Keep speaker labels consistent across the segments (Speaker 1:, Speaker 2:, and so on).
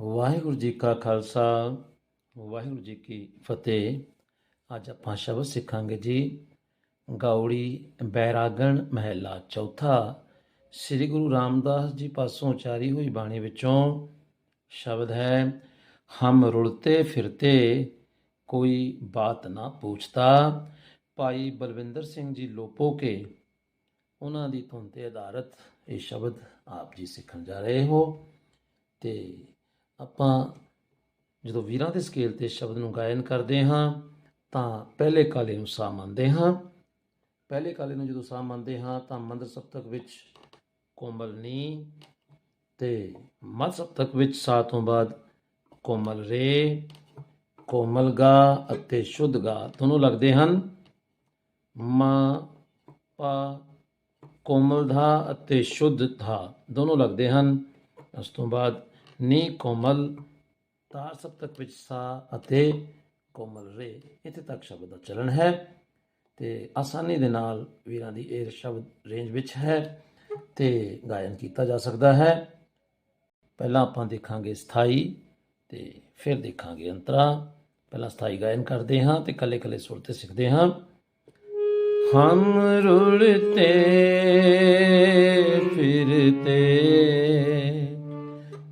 Speaker 1: ਵਾਹਿਗੁਰੂ ਜੀ ਕਾ ਖਾਲਸਾ, ਵਾਹਿਗੁਰੂ ਜੀ ਕੀ ਫਤਿਹ। ਅੱਜ ਆਪਾਂ ਸ਼ਬਦ ਸਿੱਖਾਂਗੇ ਜੀ ਗੌੜੀ ਬੈਰਾਗਣ ਮਹਿਲਾ ਚੌਥਾ। ਸ੍ਰੀ ਗੁਰੂ ਰਾਮਦਾਸ ਜੀ ਪਾਸੋਂ ਉਚਾਰੀ ਹੋਈ ਬਾਣੀ ਵਿੱਚੋਂ ਸ਼ਬਦ ਹੈ, ਹਮ ਰੁਲਤੇ ਫਿਰਤੇ, ਕੋਈ ਬਾਤ ਨਾ ਪੁੱਛਤਾ। ਭਾਈ ਬਲਵਿੰਦਰ ਸਿੰਘ ਜੀ ਲੋਪੋ ਕੇ ਉਹਨਾਂ ਦੀ ਧੁਨ ਤੇ ਆਧਾਰਿਤ ਇਹ ਸ਼ਬਦ ਆਪ ਜੀ ਸਿੱਖਣ ਜਾ ਰਹੇ ਹੋ। ਤੇ ਆਪਾਂ ਜਦੋਂ ਵੀਰਾਂ ਦੇ ਸਕੇਲ ਤੇ ਸ਼ਬਦ ਨੂੰ ਗਾਇਨ ਕਰਦੇ ਹਾਂ, ਤਾਂ ਪਹਿਲੇ ਕਾਲੇ ਨੂੰ ਸਾ ਮੰਨਦੇ ਹਾਂ। ਪਹਿਲੇ ਕਾਲੇ ਨੂੰ ਜਦੋਂ ਸਾ ਮੰਨਦੇ ਹਾਂ, ਤਾਂ ਮੰਦਰ ਸਪਤਕ ਵਿੱਚ ਕੋਮਲ ਨੀ ਤੇ ਮਦ ਸਪਤਕ ਵਿੱਚ ਸਾ ਤੋਂ ਬਾਅਦ ਕੋਮਲ ਰੇ, ਕੋਮਲ ਗਾ ਅਤੇ ਸ਼ੁੱਧ ਗਾ ਦੋਨੋਂ ਲੱਗਦੇ ਹਨ। ਮਾ, ਪਾ, ਕੋਮਲ ਧਾ ਅਤੇ ਸ਼ੁੱਧ ਧਾ ਦੋਨੋਂ ਲੱਗਦੇ ਹਨ। ਉਸ ਤੋਂ ਬਾਅਦ ਨੀ ਕੋਮਲ। ਤਾਰ ਸਪਤਕ ਵਿੱਚ ਸਾ ਅਤੇ ਕੋਮਲ ਰੇ, ਇੱਥੇ ਤੱਕ ਸ਼ਬਦ ਦਾ ਚਲਣ ਹੈ ਤੇ ਆਸਾਨੀ ਦੇ ਨਾਲ ਵੀਰਾਂ ਦੀ ਇਹ ਸ਼ਬਦ ਰੇਂਜ ਵਿੱਚ ਹੈ ਤੇ ਗਾਇਨ ਕੀਤਾ ਜਾ ਸਕਦਾ ਹੈ। ਪਹਿਲਾਂ ਆਪਾਂ ਦੇਖਾਂਗੇ ਸਥਾਈ ਤੇ ਫਿਰ ਦੇਖਾਂਗੇ ਅੰਤਰਾ। ਪਹਿਲਾਂ ਸਥਾਈ ਗਾਇਨ ਕਰਦੇ ਹਾਂ ਤੇ ਕੱਲੇ ਕੱਲੇ ਸੁਰ ਤੇ ਸਿੱਖਦੇ ਹਾਂ। ਹਮ ਰੁਲਤੇ, ਫਿਰਤੇ।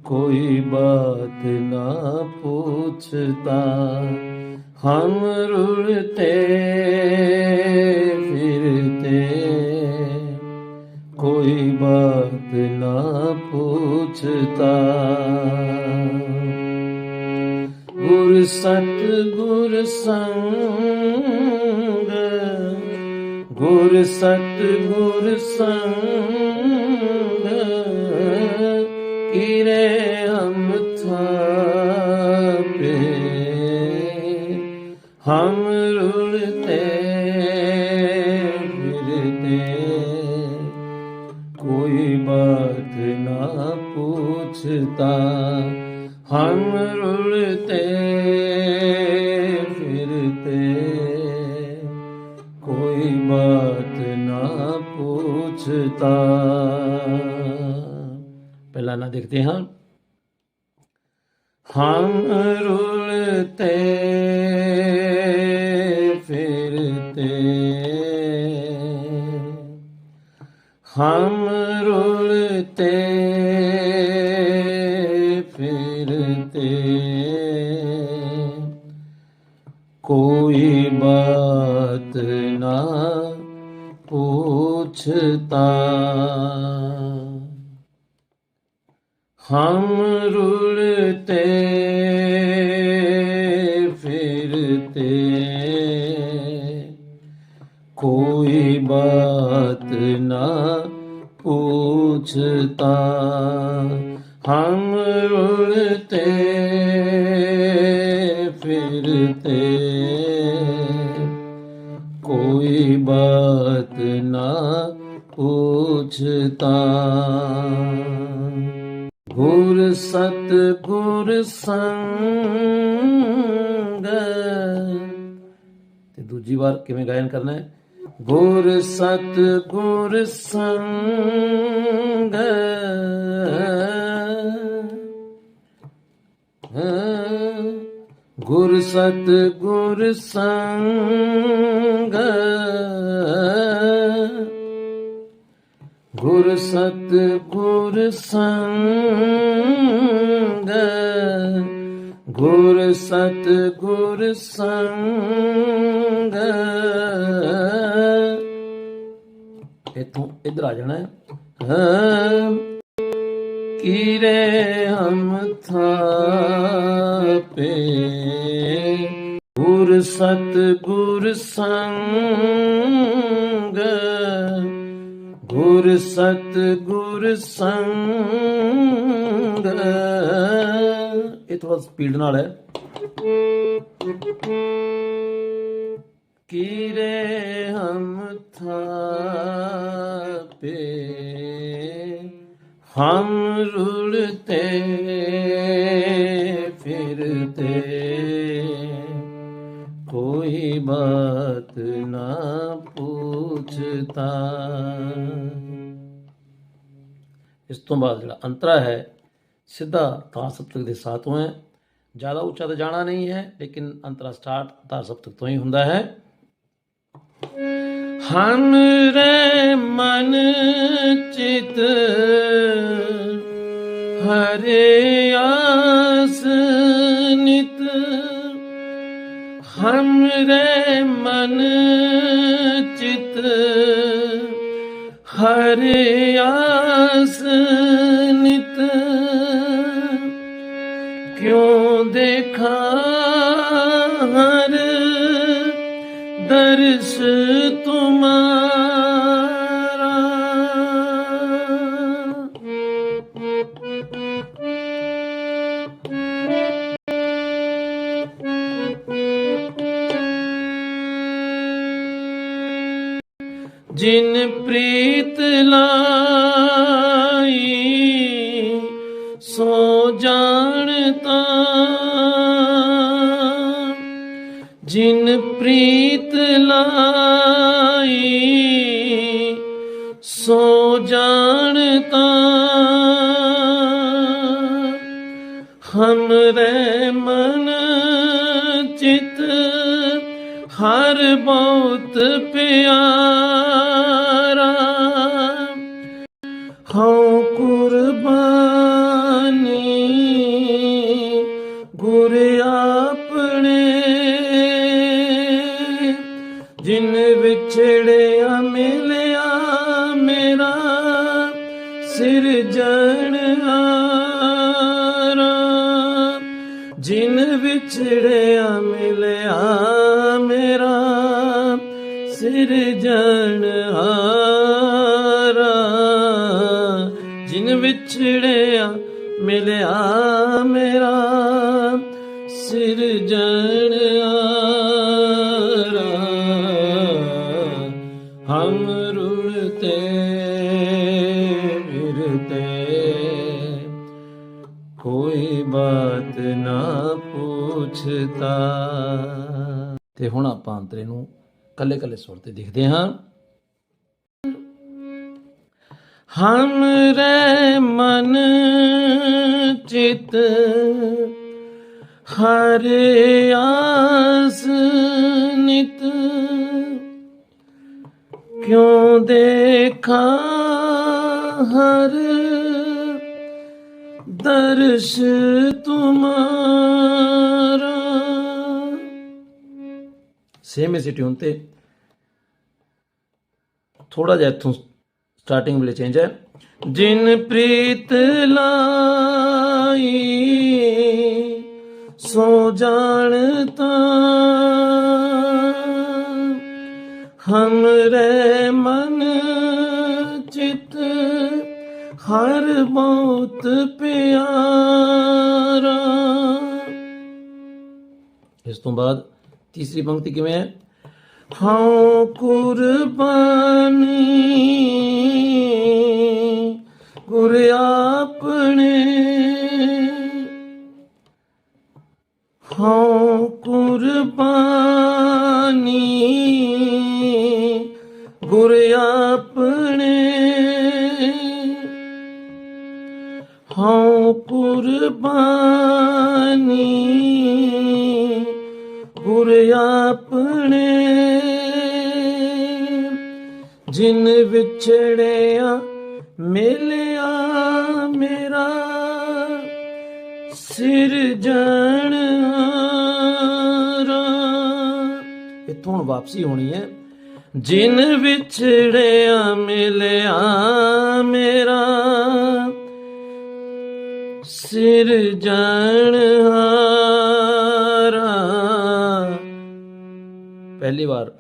Speaker 1: कोई बात ना पूछता हम रुलते फिरते कोई बात ना पूछता गुर ਉਲਤੇ ਫਿਰਤੇ। ਕੋਈ ਬਾਤ ਨਾ ਪੁੱਛਤਾ ਪਹਿਲਾ ਨਾ ਦੇਖਦੇ ਹਾਂ। ਹਮ ਰੁਲਤੇ, ਫਿਰਤੇ। ਹਮ ਰੁਲਤੇ कोई बात ना पूछता हम रुलते फिरते कोई बात ना पूछता हम रुलते ਸੰਗ। ਤੇ ਦੂਜੀ ਵਾਰ ਕਿਵੇਂ ਗਾਇਨ ਕਰਨਾ ਹੈ? ਗੁਰ ਸਤ ਗੁਰ ਸੰਗ ਗੁਰ ਸਤ ਗੁਰ ਸੰਗ। ਗੁਰ ਸਤ ਗੁਰ ਸੰਗ, ਗੁਰ ਸਤ ਗੁਰ ਸੰਗ ਇਥੋਂ ਇਧਰ ਆ ਜਾਣਾ। ਹੈ ਹਮ, ਕੀਰੇ ਹਮ ਥਾਪੇ। ਗੁਰ ਸਤ ਗੁਰ ਸੰਗ ਗੁਰ ਸਤ ਗੁਰ ਸੰਗ। ਇਹ ਥੋੜਾ ਸਪੀਡ ਨਾਲ ਹੈ। ਕੀਰੇ ਹਮ ਥਾਪੇ, ਹਮ ਰੁਲਤੇ ਫਿਰਤੇ ਕੋਈ ਬਾਤ ਨਾ ਪਛਤਾ ਇਸ ਤੋਂ ਬਾਅਦ ਜਿਹੜਾ ਅੰਤਰਾ ਹੈ, ਸਿੱਧਾ ਤਾਂ ਸਪਤਕ ਦੇ ਸਾਥੋਂ ਹੈ। ਜ਼ਿਆਦਾ ਉੱਚਾ ਤਾਂ ਜਾਣਾ ਨਹੀਂ ਹੈ, ਲੇਕਿਨ ਅੰਤਰਾ ਸਟਾਰਟ ਤਾਂ ਸਪਤਕ ਤੋਂ ਹੀ ਹੁੰਦਾ ਹੈ। ਹਮ ਰੇ ਮਨ ਚਿਤ, ਹਰੇ ਆਸ ਨਿਤ। ਹਮ ਰੇ ਮਨ ਚਿਤ ਹਰੇ ਆਸ ਨਿਤ ਕਿਉਂ ਦੇਖਾ ਹਰ ਦਰਸ ਤੁਮਾਰਾ ਸੋ ਜਾਣਤਾ ਜਿਨ ਪ੍ਰੀਤ ਲਾਈ ਸੋ ਜਾਣਤਾ ਹਮਰੇ ਮਨ ਚਿਤ ਹਰ ਬਹੁਤ ਪਿਆਰਾ। ਹਉ ਜਿਨ ਵਿਛੜਿਆ ਮਿਲਿਆ ਮੇਰਾ ਸਿਰਜਣਹਾਰਾ ਜਿਨ ਵਿਛੜਿਆ ਮਿਲਿਆ ਮੇਰਾ ਸਿਰਜਣਹਾਰਾ ਜਿਨ ਵਿਛੜਿਆ ਮਿਲਿਆ ਮੇਰਾ ਸਿਰਜਣਹਾਰਾ ਬਾਤ ਨਾ ਪੁੱਛਤਾ ਤੇ ਹੁਣ ਆਪਾਂ ਅੰਤਰੇ ਨੂੰ ਕੱਲੇ ਕੱਲੇ ਸੁਰ ਤੇ ਦੇਖਦੇ ਹਾਂ। ਹਮ ਰੇ ਮਨ ਚਿਤ, ਹਰੇ ਆਸ ਨਿਤ। ਕਿਉਂ ਦੇਖਾ ਹਰ ਦਰਸ਼ ਤੁਮਾਰਾ। ਸੇਮ ਇਸੇ ਟਿਊਨ ਤੇ ਥੋੜਾ ਜਿਹਾ ਇੱਥੋਂ ਸਟਾਰਟਿੰਗ ਵੇਲੇ ਚੇਂਜ ਹੈ। ਜਿਨ ਪ੍ਰੀਤ ਲਾਈ ਸੋ ਜਾਣਤਾ ਹਮਰੇ ਮਨ ਚਿਤ ਹਰ ਬਹੁਤ ਪਿਆਰਾ। ਇਸ ਤੋਂ ਬਾਅਦ ਤੀਸਰੀ ਪੰਕਤੀ ਕਿਵੇਂ ਹੈ? ਹਉ ਕੁਰਬਾਨੀ। ਗੁਰ ਆਪਣੇ। ਹਉ ਕੁਰਬਾਨੀ। ਗੁਰ ਆਪਣੇ। ਕੁਰਬਾਨੀ, ਗੁਰ ਆਪਣੇ, ਜਿਨ ਵਿਛੜਿਆ ਮਿਲਿਆ ਮੇਰਾ ਸਿਰਜਣਹਾਰਾ ਇਥੋਂ ਹੁਣ ਵਾਪਸੀ ਹੋਣੀ ਹੈ। ਜਿਨ ਵਿਛੜਿਆ ਮਿਲਿਆ ਮੇਰਾ ਸਿਰਜਣਹਾਰਾ ਪਹਿਲੀ ਵਾਰ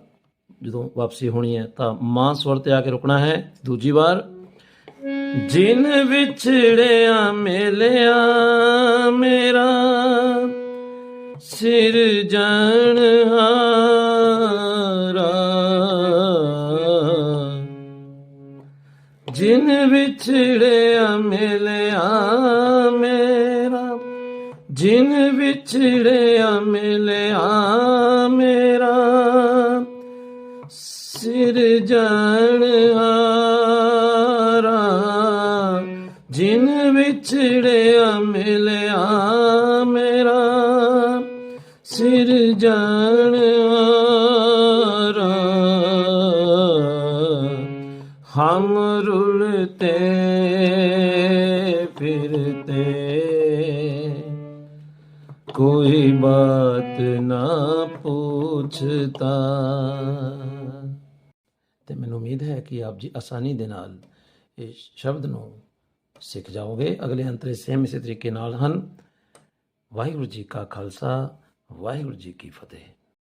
Speaker 1: ਜਦੋਂ ਵਾਪਸੀ ਹੋਣੀ ਹੈ ਤਾਂ ਮਾਂ ਸਵਰ ਤੇ ਆ ਕੇ ਰੁਕਣਾ ਹੈ ਦੂਜੀ ਵਾਰ ਜਿਨ ਵਿਛੜਿਆ ਮਿਲਿਆ ਮੇਰਾ ਸਿਰਜਣਹਾਰਾ ਜਿਨ ਵਿਛੜਿਆ ਮਿਲਿਆ ਮੇਰਾ, ਜਿਨ ਵਿਛੜਿਆ ਮਿਲਿਆ ਮੇਰਾ ਸਿਰਜਣਹਾਰਾ ਜਿਨ ਵਿਛੜਿਆ ਮਿਲਿਆ ਮੇਰਾ, ਸਿਰ ਜਾਣਾਰਾ ਹਮ ਰੁਲਤੇ ਫਿਰਤੇ ਕੋਈ ਬਾਤ ਨਾ ਪੁੱਛਤਾ ਤੇ ਮੈਨੂੰ ਉਮੀਦ ਹੈ ਕਿ ਆਪ ਜੀ ਆਸਾਨੀ ਦੇ ਨਾਲ ਇਸ ਸ਼ਬਦ ਨੂੰ ਸਿੱਖ ਜਾਓਗੇ। ਅਗਲੇ ਅੰਤਰੇ ਸੇਮ ਇਸੇ ਤਰੀਕੇ ਨਾਲ ਹਨ। ਵਾਹਿਗੁਰੂ ਜੀ ਕਾ ਖਾਲਸਾ, ਵਾਹਿਗੁਰੂ ਜੀ ਕੀ ਫਤਿਹ।